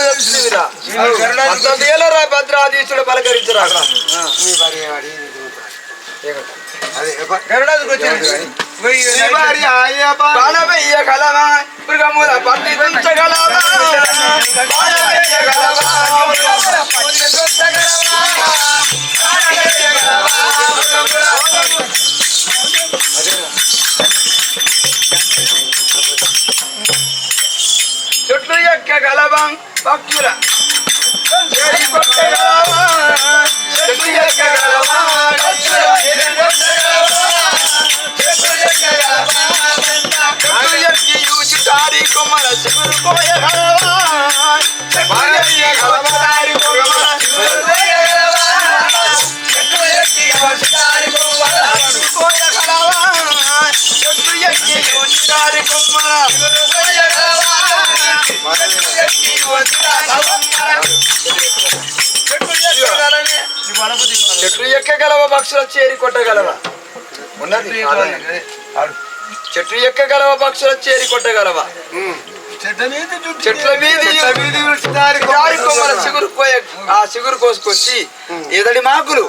వచ్చినవిరా అంతేలరా భద్రాధీశుడు పలకరించరా నీ భార్య వాడి, నీ కూతురు. అదే ఎప్ప- గరుడాదికి వచ్చింది నీ భార్య అయ్యప్ప. బాణమయ్య గలవా మృగముల పట్టి తుంచగలవా బాణమయ్య గలవా పక్షుల చేరి కొట్టగలవా? ఉన్నది చెట్లు ఎక్కగలవ? పక్షుల చేరి కొట్టగలవా. చెట్ల మీద చిగురు ఆ చిగురు కోసుకొచ్చి ఎదడి మాకులు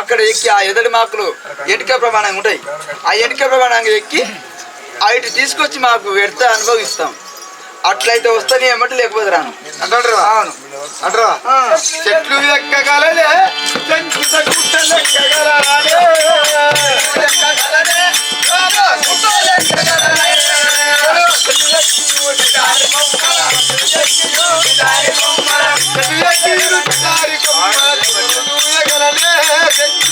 అక్కడ ఎక్కి ఆ ఎదడి మాకులు ఎంటిక ప్రమాణంగా ఉంటాయి. ఆ ఎంటిక ప్రమాణంగా ఎక్కి ఇటు తీసుకొచ్చి మాకు పెడితే అనుభవిస్తాం. అట్లయితే వస్తానే ఏమంటే లేకపోతే రాను. అవును. అంటారా. చెట్లు ఎక్కగలలే చెంచుత గుట్టలు ఎక్కగలరాలే. చెట్లు ఎక్కి దారి బొమ్మల. చెట్లు ఎక్కి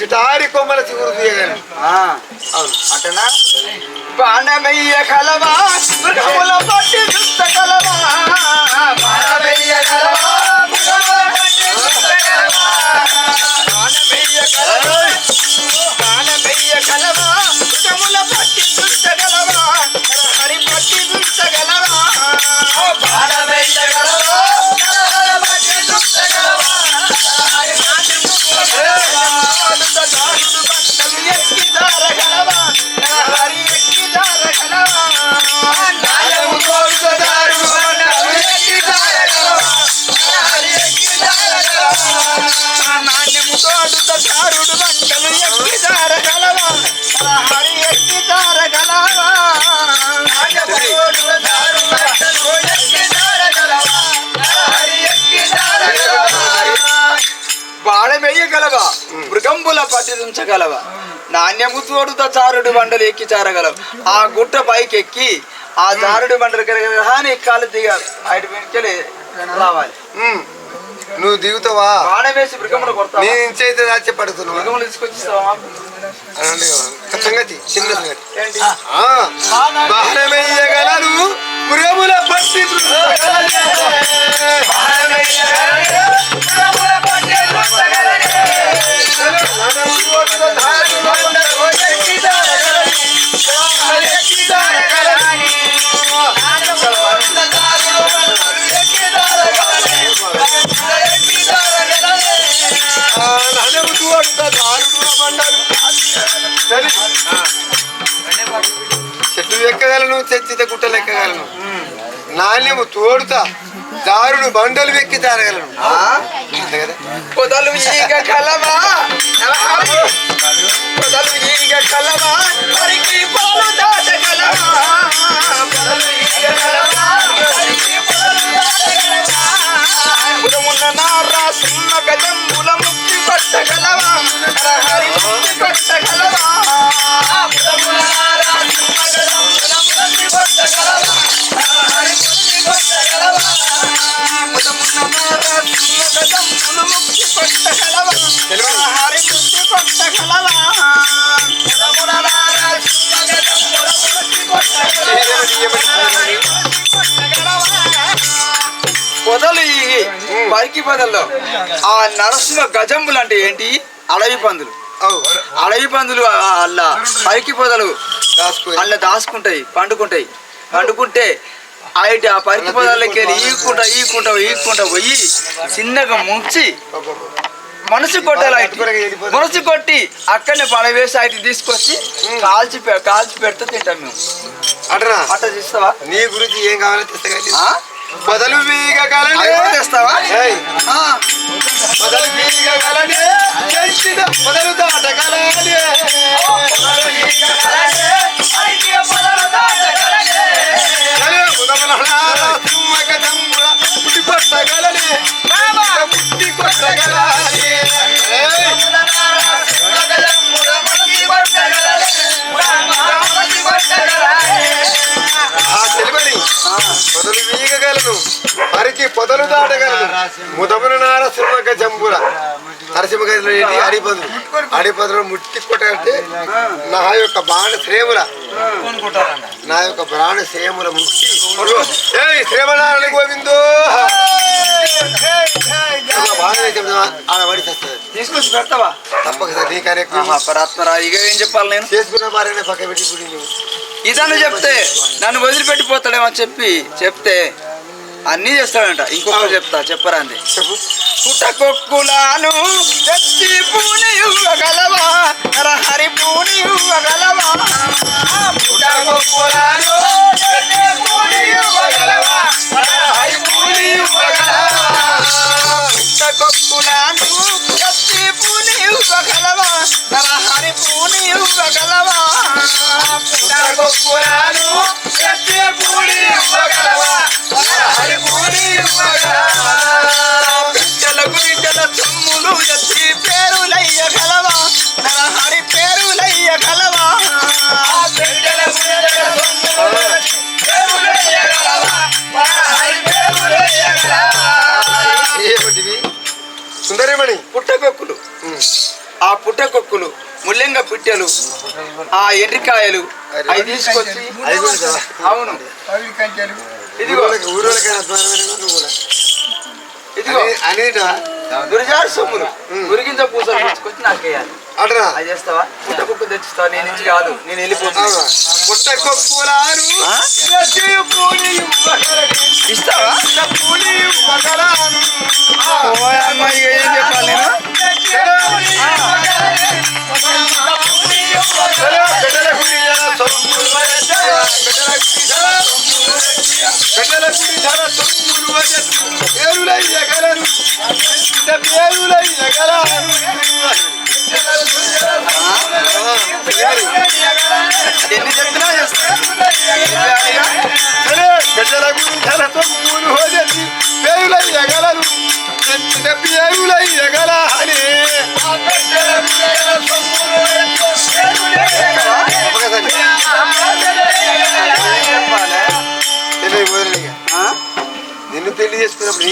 చిటారి కొమ్మల చిగురు తీయగలను. అవును. అటనా బాణమయ్య కలవా? మృగముల పట్టి దుష్ట కలవా? మృగంబుల పట్టించగలవా నాణ్యము తోడుత చారుడు బండలు ఎక్కి చారగలవు ఆ గుట్ట పైకి ఎక్కి ఆ చారుడు బండలు కానీ ఎక్కాలి దిగాలి బయట వెనుకలే రావాలి. నువ్వు దిగుతావా బాణమేసి మృగములు కొడతా నీ నుంచి అయితే దాచి పడుతున్నావా మృగములు తీసుకొచ్చిస్తావా సంగతి చిన్న సంగతి మృగముల పట్టి మృగముల పట్టించగలనే. ఎక్కగలను? చెచ్చిత గుట్టలు ఎక్కగలను? నాణ్యము తోడుతా దారుడు బండలు వెక్కి తారగలను. పొదలు ఈగ కలవా? పొదలు ఈగ కలవా? మరికి పాలు దాటగలవా పొదలు ఈగ కలవా? మరికి పాలు దాటగలవా ఉదమున్న నారా సున్న గజంబుల ముక్తి పట్టగలవా? హరి ఆ నరసింహ గజంబులు అంటే ఏంటి? అడవి పందులు. అడవి పందులు అల్ల పరికి పొదలు అల్ల దాచుకుంటాయి పండుకుంటాయి. పండుకుంటే అయితే ఆ పరికి పొదలకి వెళ్ళి ఈకుంటా ఈకుంటా ఈకుంటా పోయి చిన్నగా ముంచి మనసు కొట్టాలి. మనసు కొట్టి అక్కడనే పడవేసి అయితే తీసుకొచ్చి కాల్చి కాల్చి పెడితే తింటాం మేము. అటనా? అట్ట తీస్తావా నీ గురించి ఏం కావాలో ఆ? మొదలు వీగగలనే. తెస్తావా. మొదలు వీగగలనే. చెంచిన మొదలు దాటగలనే. ముదమున నార సింహక జంబుల నరసింహగదిలో ఏంటి? అడిపదులు. అడిపదులు ముట్టి కొట్టగలితే నా యొక్క బాణ శ్రేముల నా యొక్క ప్రాణ శ్రేముల ముట్టి శ్రేమనారాయణ గోవిందో! బాణ తీసుకొచ్చి పెడతావా? ఇక ఏం చెప్పాలి నేను? చేసుకున్న భార్యనే పక్క పెట్టి చెప్తే నన్ను వదిలిపెట్టిపోతాడేమో చెప్పి చెప్తే అన్నీ చేస్తాడంట. ఇంకొకటి చెప్తా చెప్పరా అంది చెప్పు పుట్టకొక్కులాను ఎత్తి పూని ఇవ్వగలవా హరి పూని ఇవ్వగలవా పూని ఇవ్వగలవా హరి పూని సుందరిమణి. పుట్టకొక్కులు ఆ పుట్టకొక్కులు ముల్లెంగ పిట్టెలు ఆ ఎండ్రికాయలు అవి తీసుకొచ్చి. అవును. ఇదిగో. ఇదిగో. అని- అనేటా గురిజారు సొమ్ములు గురిగింజ పూసలు తీసుకొచ్చి నాకేయాలి. అటనా అది చేస్తావా? నేను నుంచి కాదు. నేను? పుట్ట కొక్కులారు. ఇస్తావా? చెప్పాలి నేను?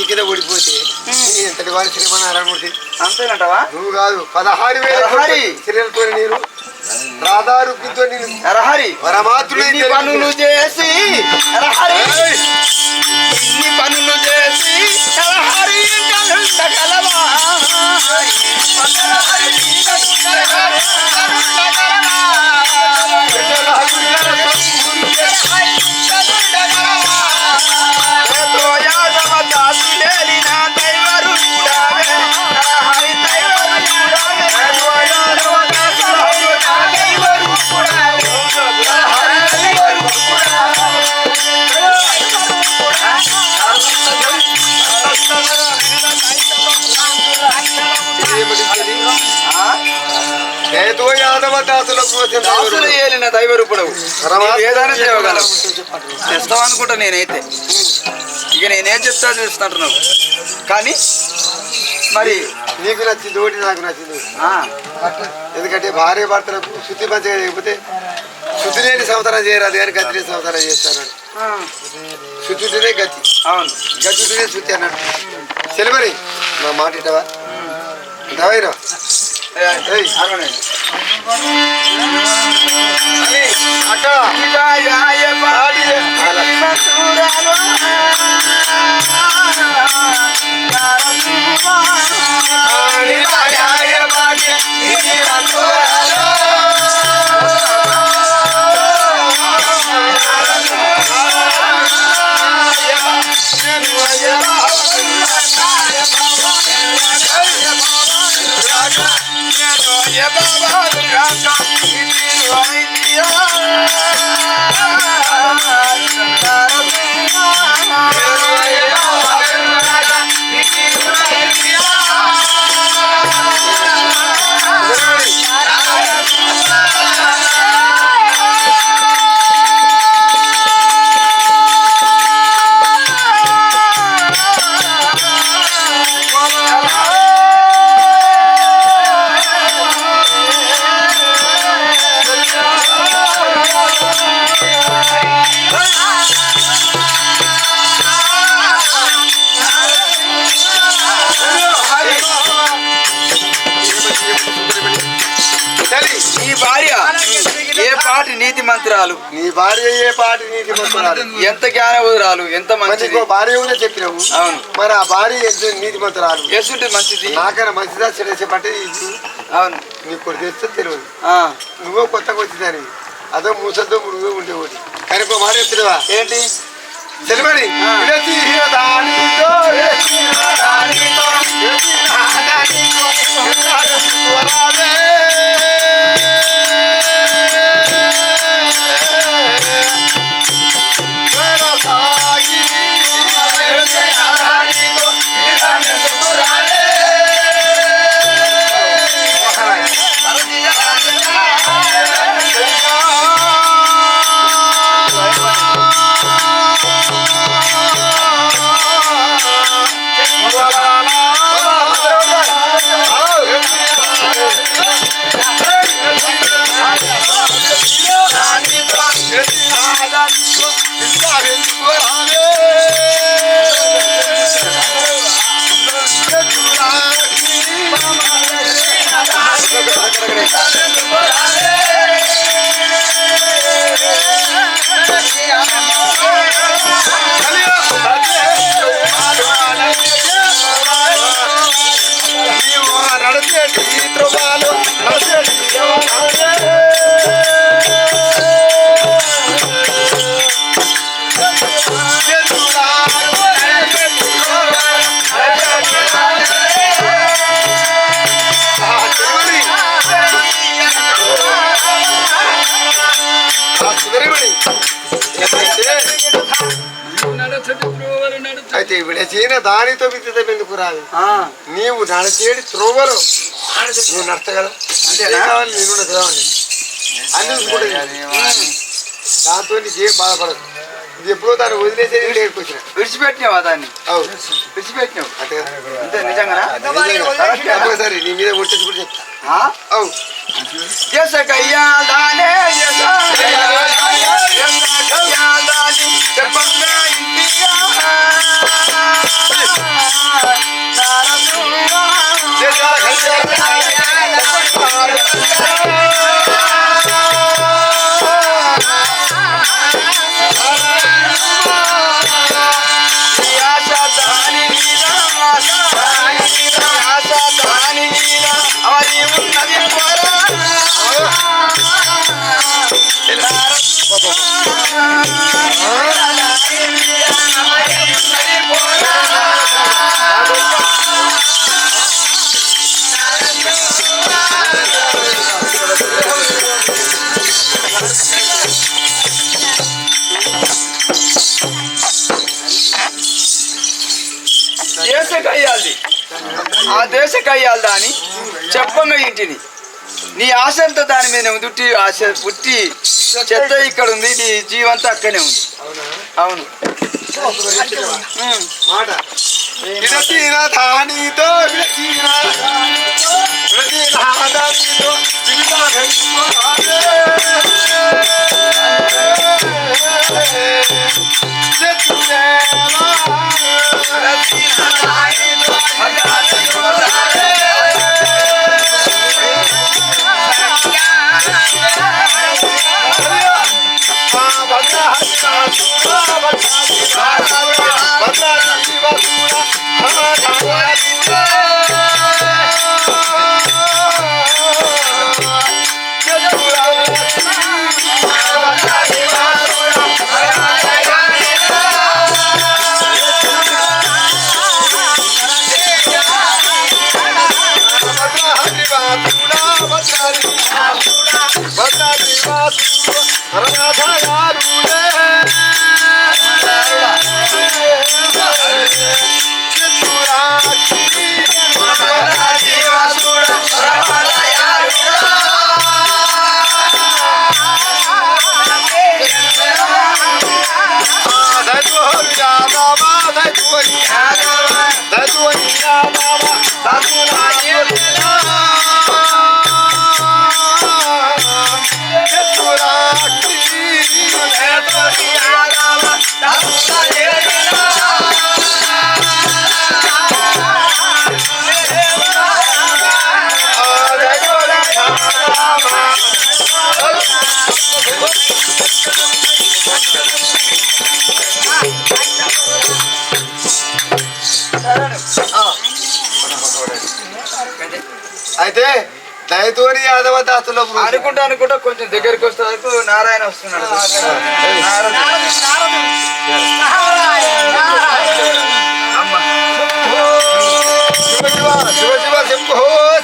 కింద ఓడిపోతే ఎంతటి వారి శ్రీమన్నారాయణమూర్తి అంతేనంటావా? నువ్వు కాదు పదహారు వేల పదహారి. స్త్రీలతో నేను రాధా రుక్మితో నేను నరహరి పరమాత్రుడై ఇన్ని పనులు చేసి ఇన్ని పనులు చేసి కలుండగలవా ఏదైనా అనుకుంటా నేనైతే. ఇక నేనేం చెప్తా చేస్తుంటున్నావు కానీ మరి నీకు నచ్చింది ఒకటి నాకు నచ్చింది. ఎందుకంటే భార్య భర్తలకు శుద్ధి మంచిగా లేకపోతే శుద్ధి లేని సంవత్సరం చేయరాదు కానీ గతి లేని సంవత్సరం చేస్తాను ఆ, శుద్ధుడినే గతి. అవును. గతుడినే శుద్ధి అన్నాడు. సెలవరి నా మాట ఇటవా ఇటవైనా அட்டா నీతి మంత్రాలు నీ భార్య ఏ పాటి నీతి మంత్రాలు ఎంత జ్ఞానవురాలు ఎంత మంచిది. భార్య ఉందని చెప్పినావు. అవును. మరి ఆ భార్య నీతి మంత్రాలు ఎసుంటి మంచిది. నాకైనా మంచిదా చెడ చెప్పంటే అవును. నీకు కొడుకు తెస్తే తెలియదు. ఆ, నువ్వో కొత్తగా వచ్చిందని అదో మూసద్దో నువ్వే ఉండేవాడి. కానీ ఒక మాట చెప్తున్నావా? ఏంటి? తెలియని దానితో విద్యుత్ ఎందుకు రాదు? నీవు నడిచేటి త్రోవలు. నువ్వు? ఏం కావాలి? నేను కూడా చదవండి అన్ని చూసుకుంటుంది దాంతో నీకేం బాధపడదు. ఇది ఎప్పుడో దాన్ని లేకపోతే వచ్చిన విడిచిపెట్టినావా దాన్ని? విడిచిపెట్టినావు? అంతే ఒకసారి నీ మీద కొట్టేసి కూడా చెప్తా? అవు. జసకయ్యా దానే జసకయ్యా జసకయ్యా కయ్యాలి దాని చెప్పంగా ఇంటిని. నీ ఆశ అంతా దాని మీద ఉంది ఆశ పుట్టి చెత్త ఇక్కడ ఉంది నీ జీవంతా అక్కనే ఉంది. అవును. మాట. बता शिवासु राधा అయితే దయతోని యాదవ దాసులో అనుకుంటా అనుకుంటా కొంచెం దగ్గరికి వస్తే వరకు నారాయణ వస్తున్నాడు.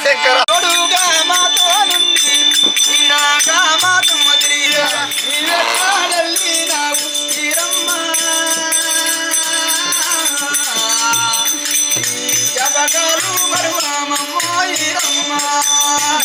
శంకర